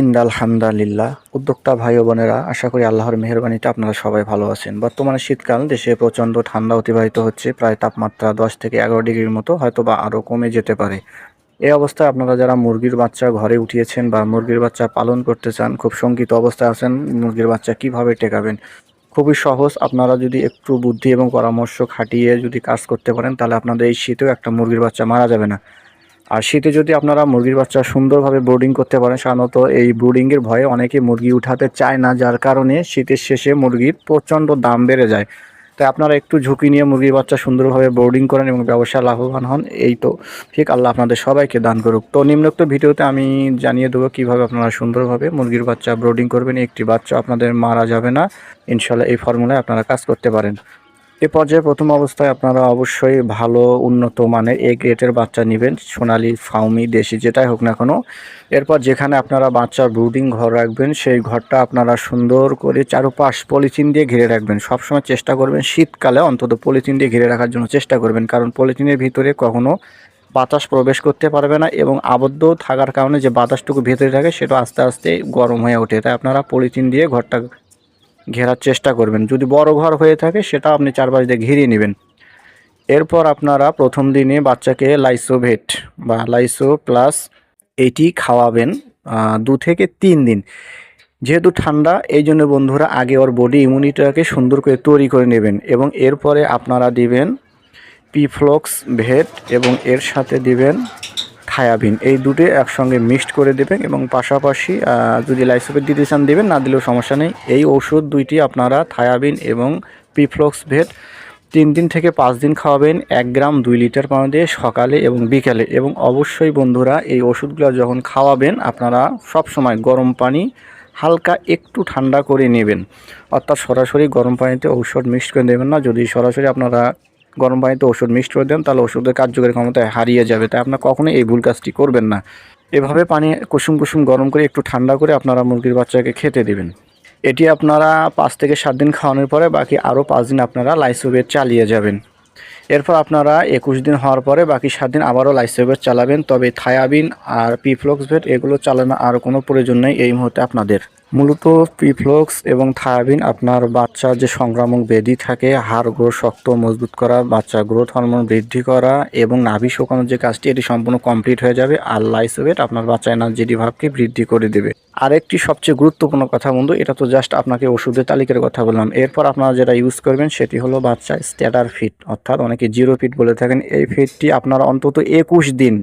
ইন্দ আলহামদুলিল্লাহ। উদ্যোক্তা ভাই ও বোনেরা, আশা করি আল্লাহর মেহরবানিতে আপনারা সবাই ভালো আছেন। বর্তমানে শীতকাল, দেশে প্রচণ্ড ঠান্ডা অতিবাহিত হচ্ছে, প্রায় তাপমাত্রা দশ থেকে এগারো ডিগ্রির মতো হয়তো বা আরও কমে যেতে পারে। এই অবস্থায় আপনারা যারা মুরগির বাচ্চা ঘরে উঠিয়েছেন বা মুরগির বাচ্চা পালন করতে চান, খুব শঙ্কিত অবস্থায় আছেন, মুরগির বাচ্চা কীভাবে টেকাবেন? খুবই সহজ, আপনারা যদি একটু বুদ্ধি এবং পরামর্শ খাটিয়ে যদি কাজ করতে পারেন, তাহলে আপনাদের এই শীতেও একটা মুরগির বাচ্চা মারা যাবে না। আর শীতে যদি আপনারা মুরগির বাচ্চা সুন্দরভাবে ব্রোডিং করতে পারেন, সাধারণত এই ব্রুডিংয়ের ভয়ে অনেকে মুরগি উঠাতে চায় না, যার কারণে শীতের শেষে মুরগির প্রচণ্ড দাম বেড়ে যায়। তাই আপনারা একটু ঝুঁকি নিয়ে মুরগির বাচ্চা সুন্দরভাবে বোর্ডিং করেন এবং ব্যবসা লাভবান হন, এই তো। ঠিক, আল্লাহ আপনাদের সবাইকে দান করুক। তো নিম্নোক্ত ভিডিওতে আমি জানিয়ে দেবো কীভাবে আপনারা সুন্দরভাবে মুরগির বাচ্চা ব্রোডিং করবেন। একটি বাচ্চা আপনাদের মারা যাবে না। ইনশাল্লাহ এই ফর্মুলায় আপনারা কাজ করতে পারেন। এ পর্যায়ে প্রথম অবস্থায় আপনারা অবশ্যই ভালো, উন্নত মানের এ গ্রেটের বাচ্চা নেবেন। সোনালি, ফাউমি, দেশি যেটাই হোক না কোনো। এরপর যেখানে আপনারা বাচ্চার ব্রুডিং ঘর রাখবেন, সেই ঘরটা আপনারা সুন্দর করে চারোপাশ পলিথিন দিয়ে ঘিরে রাখবেন। সবসময় চেষ্টা করবেন, শীতকালে অন্তত পলিথিন দিয়ে ঘিরে রাখার জন্য চেষ্টা করবেন। কারণ পলিথিনের ভিতরে কখনো বাতাস প্রবেশ করতে পারবে না এবং আবদ্ধ থাকার কারণে যে বাতাসটুকু ভেতরে থাকে, সেটা আস্তে আস্তে গরম হয়ে ওঠে। তাই আপনারা পলিথিন দিয়ে ঘরটা ঘেরার চেষ্টা করবেন। যদি বড় ঘর হয়ে থাকে, সেটা আপনি চারপাশ দিয়ে ঘিরিয়ে নেবেন। এরপর আপনারা প্রথম দিনে বাচ্চাকে লাইসোভেট বা লাইসো প্লাস এটি খাওয়াবেন দু থেকে তিন দিন। যেহেতু ঠান্ডা, এই জন্য বন্ধুরা আগে ওর বডি ইমিউনিটিটাকে সুন্দর করে তৈরি করে নেবেন এবং এরপরে আপনারা দিবেন পিফ্লক্স ভেট এবং এর সাথে দিবেন থায়াবিন এই দুটো একসঙ্গে মিক্সড করে দেবেন এবং পাশাপাশি যদি লাইসোপেট দিতে চান দেবেন, না দিলেও সমস্যা নেই। এই ওষুধ দুইটি আপনারা থায়াবিন এবং পিফ্লক্স ভেট তিন দিন থেকে পাঁচ দিন খাওয়াবেন, এক গ্রাম দুই লিটার পানি দিয়ে সকালে এবং বিকালে। এবং অবশ্যই বন্ধুরা, এই ওষুধগুলো যখন খাওয়াবেন, আপনারা সব সময় গরম পানি হালকা একটু ঠান্ডা করে নেবেন। অর্থাৎ সরাসরি গরম পানিতে ঔষধ মিক্সড করে দেবেন না। যদি সরাসরি আপনারা গরম পানিতে ওষুধ মিক্সড করে দেন, তাহলে ওষুধের কার্যকরী ক্ষমতা হারিয়ে যাবে। তাই আপনারা কখনোই এই ভুল কাজটি করবেন না। এভাবে পানি কুসুম কুসুম গরম করে একটু ঠান্ডা করে আপনারা মুরগির বাচ্চাকে খেতে দিবেন। এটি আপনারা পাঁচ থেকে সাত দিন খাওয়ানোর পরে বাকি আরও পাঁচ দিন আপনারা লাইসোবেট চালিয়ে যাবেন। এরপর আপনারা একুশ দিন হওয়ার পরে বাকি সাত দিন আবারও লাইসোবেট চালাবেন। তবে থায়াবিন আর পিফ্লক্সভেট এগুলো চালানো আর কোনো প্রয়োজন নেই এই মুহূর্তে আপনাদের। মূলত পিফ্লক্স এবং থায়াবিন আপনার বাচ্চার যে সংক্রামক ব্যাধি থাকে, হাড় গ্রোথ শক্ত, মজবুত করা, বাচ্চা গ্রোথ হরমোন বৃদ্ধি করা এবং নাভি শোকানোর যে কাজটি, এটি সম্পূর্ণ কমপ্লিট হয়ে যাবে আর লাইসোবেট আপনার বাচ্চা এনার্জেটি ভাবকে বৃদ্ধি করে দেবে। আরেকটি সবচেয়ে গুরুত্বপূর্ণ কথা বন্ধু, এটা তো জাস্ট আপনাকে ওষুধের তালিকার কথা বললাম। এরপর আপনারা যেটা ইউজ করবেন, সেটি হলো বাচ্চা স্ট্যাটার ফিট, অর্থাৎ অনেকে জিরো ফিট বলে থাকেন, এই ফিটটি আপনারা অন্তত একুশ দিন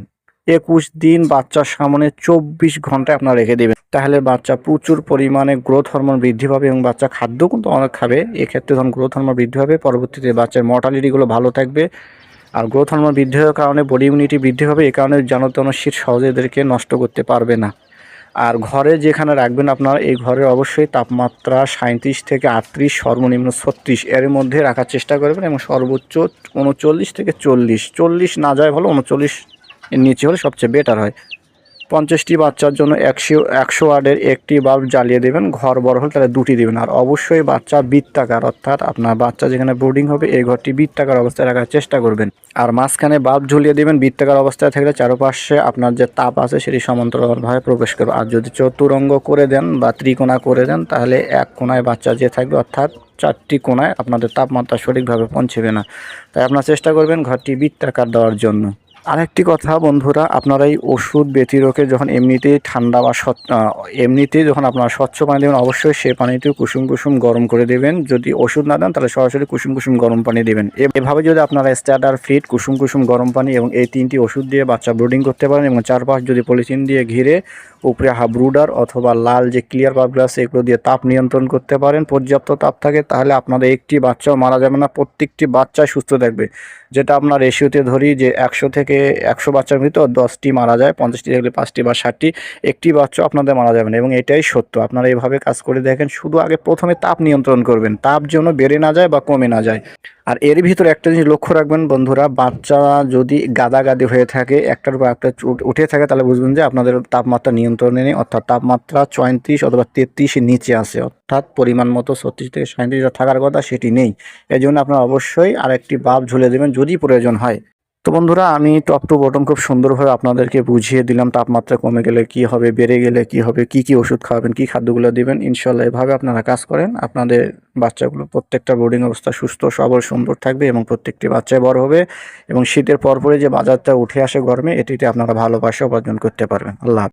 একুশ দিন বাচ্চার সামনে চব্বিশ ঘন্টায় আপনারা রেখে দেবেন। তাহলে বাচ্চা প্রচুর পরিমাণে গ্রোথ হরমোন বৃদ্ধি পাবে এবং বাচ্চা খাদ্য কিন্তু অনেক খাবে। এক্ষেত্রে ধরুন গ্রোথ হরমোন বৃদ্ধি হবে, পরবর্তীতে বাচ্চার মর্টালিটিগুলো ভালো থাকবে। আর গ্রোথ হরমোন বৃদ্ধি হওয়ার কারণে বডি ইমিউনিটি বৃদ্ধি হবে, এ কারণে জানতন শীত সহজে এদেরকে নষ্ট করতে পারবে না। আর ঘরে যেখানে রাখবেন আপনার, এই ঘরে অবশ্যই তাপমাত্রা সাঁত্রিশ থেকে আটত্রিশ, সর্বনিম্ন ছত্রিশ, এর মধ্যে রাখার চেষ্টা করবেন এবং সর্বোচ্চ উনচল্লিশ থেকে চল্লিশ। চল্লিশ না যায় ভালো উনচল্লিশ নিচে হলে সবচেয়ে বেটার হয়। পঞ্চাশটি বাচ্চার জন্য একশো একশো ওয়ার্ডের একটি বাল্ব জ্বালিয়ে দেবেন, ঘর বড় হলে তাহলে দুটি দেবেন। আর অবশ্যই বাচ্চা বৃত্তাকার, অর্থাৎ আপনার বাচ্চা যেখানে বোর্ডিং হবে, এই ঘরটি বৃত্তাকার অবস্থায় রাখার চেষ্টা করবেন। আর মাঝখানে বাল্ব ঝুলিয়ে দেবেন, বৃত্তাকার অবস্থায় থাকলে চারপাশে আপনার যে তাপ আছে সেটি সমান্তরালভাবে প্রবেশ করবে। আর যদি চতুরঙ্গ করে দেন বা ত্রিকোণা করে দেন, তাহলে এক কোনায় বাচ্চা যে থাকবে, অর্থাৎ চারটি কোণায় আপনাদের তাপমাত্রা সঠিকভাবে পৌঁছবে না। তাই আপনার চেষ্টা করবেন ঘরটি বৃত্তাকার দেওয়ার জন্য। আরেকটি কথা, বন্ধুরা, আপনারা এই ওষুধ ব্যতিরোকে যখন এমনিতেই ঠান্ডা বা এমনিতেই যখন আপনারা স্বচ্ছ পানি দেবেন, অবশ্যই সে পানিটিও কুসুম কুসুম গরম করে দেবেন। যদি ওষুধ না দেন, তাহলে সরাসরি কুসুম কুসুম গরম পানি দেবেন। এভাবে যদি আপনারা স্ট্যাটার ফিট কুসুম কুসুম গরম পানি এবং এই তিনটি ওষুধ দিয়ে বাচ্চা ব্রুডিং করতে পারেন এবং চারপাশ যদি পলিথিন দিয়ে ঘিরে উপরে হাবরুডার অথবা লাল যে ক্লিয়ার বাল্বগুলো আছে এগুলো দিয়ে তাপ নিয়ন্ত্রণ করতে পারেন। পর্যাপ্ত তাপ থাকে, তাহলে আপনাদের একটি বাচ্চাও মারা যাবে না। প্রত্যেকটি বাচ্চা সুস্থ থাকবে। যেটা আপনার রেশিওতে ধরি যে একশো থেকে একশো বাচ্চার ভিতর দশটি মারা যায়, পঞ্চাশটি থাকলে পাঁচটি বা ষাটটি, একটি বাচ্চা আপনাদের মারা যাবে না এবং এটাই সত্য। আপনারা এইভাবে কাজ করে দেখেন, শুধু আগে প্রথমে তাপ নিয়ন্ত্রণ করবেন, তাপ যেন বেড়ে না যায় বা কমে না যায়। আর এর ভিতরে একটা জিনিস লক্ষ্য রাখবেন বন্ধুরা, বাচ্চা যদি গাদাগাদি হয়ে থাকে, একটার পর একটা উঠ- থাকে, তাহলে বুঝবেন যে আপনাদের তাপমাত্রা নিয়ন্ত্রণে নেই, অর্থাৎ তাপমাত্রা চৌত্রিশ অথবা তেত্রিশের নিচে আছে, অর্থাৎ পরিমাণ মতো ছত্রিশ থেকে সাঁত্রিশ থাকার কথা সেটি নেই। এই জন্য আপনারা অবশ্যই আরেকটি বাল্ব ঝুলে দেবেন যদি প্রয়োজন হয়। তো বন্ধুরা, আমি টপ টু বটম খুব সুন্দরভাবে আপনাদেরকে বুঝিয়ে দিলাম, তাপমাত্রা কমে গেলে কি হবে, বেড়ে গেলে কি হবে, কি কি ওষুধ খাওয়াবেন, কি খাদ্যগুলো দেবেন। ইনশাল্লাহ এভাবে আপনারা কাজ করেন। আপনাদের বাচ্চাগুলো প্রত্যেকটা বোর্ডিং অবস্থা সুস্থ, সবল, সুন্দর থাকবে এবং প্রত্যেকটি বাচ্চায় বড় হবে এবং শীতের পরপরে যে বাজারটা উঠে আসে গরমে, এটিতে আপনারা ভালোবাসা উপার্জন করতে পারবেন। আল্লাহ।